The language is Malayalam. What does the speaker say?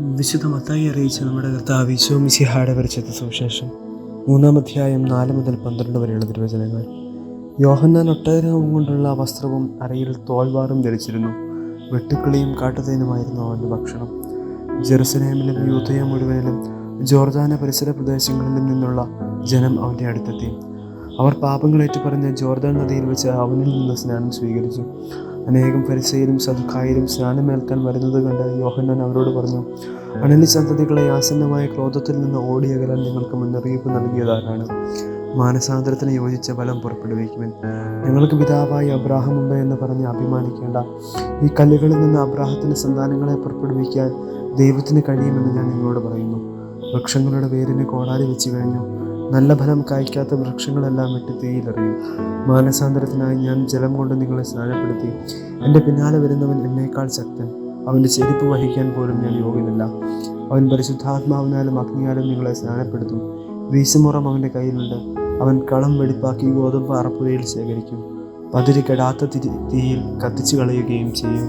വിശുദ്ധ മത്തായി അറിയിച്ച നമ്മുടെ കർത്താവ് മിശിഹായുടെ പരിചയത്തെ സുവിശേഷം. മൂന്നാം അധ്യായം നാല് മുതൽ പന്ത്രണ്ട് വരെയുള്ള തിരുവചനങ്ങൾ. യോഹന്നാൻ ഒട്ടേരവും കൊണ്ടുള്ള വസ്ത്രവും അരയിൽ തോൽവാറും ധരിച്ചിരുന്നു. വെട്ടുക്കിളിയും കാട്ടുതേനുമായിരുന്നു അവന്റെ ഭക്ഷണം. ജെറുസലേമിലും യൂതയ മുഴുവനിലും ജോർദാന പരിസര പ്രദേശങ്ങളിലും നിന്നുള്ള ജനം അവന്റെ അടുത്തെത്തി. അവർ പാപങ്ങളേറ്റു പറഞ്ഞ് ജോർദാൻ നദിയിൽ വെച്ച് അവനിൽ നിന്ന് സ്നാനം സ്വീകരിച്ചു. അനേകം പരിസയിലും സദുക്കായിലും സ്നാനമേൽക്കാൻ വരുന്നത് കണ്ട് യോഹന്നാൻ അവരോട് പറഞ്ഞു അണലി സന്തതികളെ ആസന്നമായ ക്രോധത്തിൽ നിന്ന് ഓടിയകലാൻ നിങ്ങൾക്ക് മുന്നറിയിപ്പ് നൽകിയതാരാണ് മാനസാന്തരത്തിന് യോജിച്ച ബലം പുറപ്പെടുവിക്കുവാൻ. ഞങ്ങൾക്ക് പിതാവായി അബ്രാഹമുണ്ട് എന്ന് പറഞ്ഞ് അഭിമാനിക്കേണ്ട. ഈ കല്ലുകളിൽ നിന്ന് അബ്രാഹത്തിന്റെ സന്താനങ്ങളെ പുറപ്പെടുവിക്കാൻ ദൈവത്തിന് കഴിയുമെന്ന് ഞാൻ നിങ്ങളോട് പറയുന്നു. വൃക്ഷങ്ങളുടെ വേരിന് കോടാലി വെച്ച് കഴിഞ്ഞു. നല്ല ഫലം കായ്ക്കാത്ത വൃക്ഷങ്ങളെല്ലാം വെട്ടി തീയിലെറിയും. മാനസാന്തരത്തിനായി ഞാൻ ജലം കൊണ്ട് നിങ്ങളെ സ്നാനപ്പെടുത്തി. എന്റെ പിന്നാലെ വരുന്നവൻ എന്നേക്കാൾ ശക്തൻ. അവന്റെ ചെരുപ്പ് വഹിക്കാൻ പോലും ഞാൻ യോഗ്യനല്ല. അവൻ പരിശുദ്ധാത്മാവിനാലും അഗ്നിയാലും നിങ്ങളെ സ്നാനപ്പെടുത്തും. വീശുമുറം അവന്റെ കയ്യിലുണ്ട്. അവൻ കളം വെടിപ്പാക്കി ഗോതമ്പ് അറപ്പുകയിൽ ശേഖരിക്കും. പതിരി കെടാത്ത തിരി തീയിൽ കത്തിച്ചു കളയുകയും ചെയ്യും.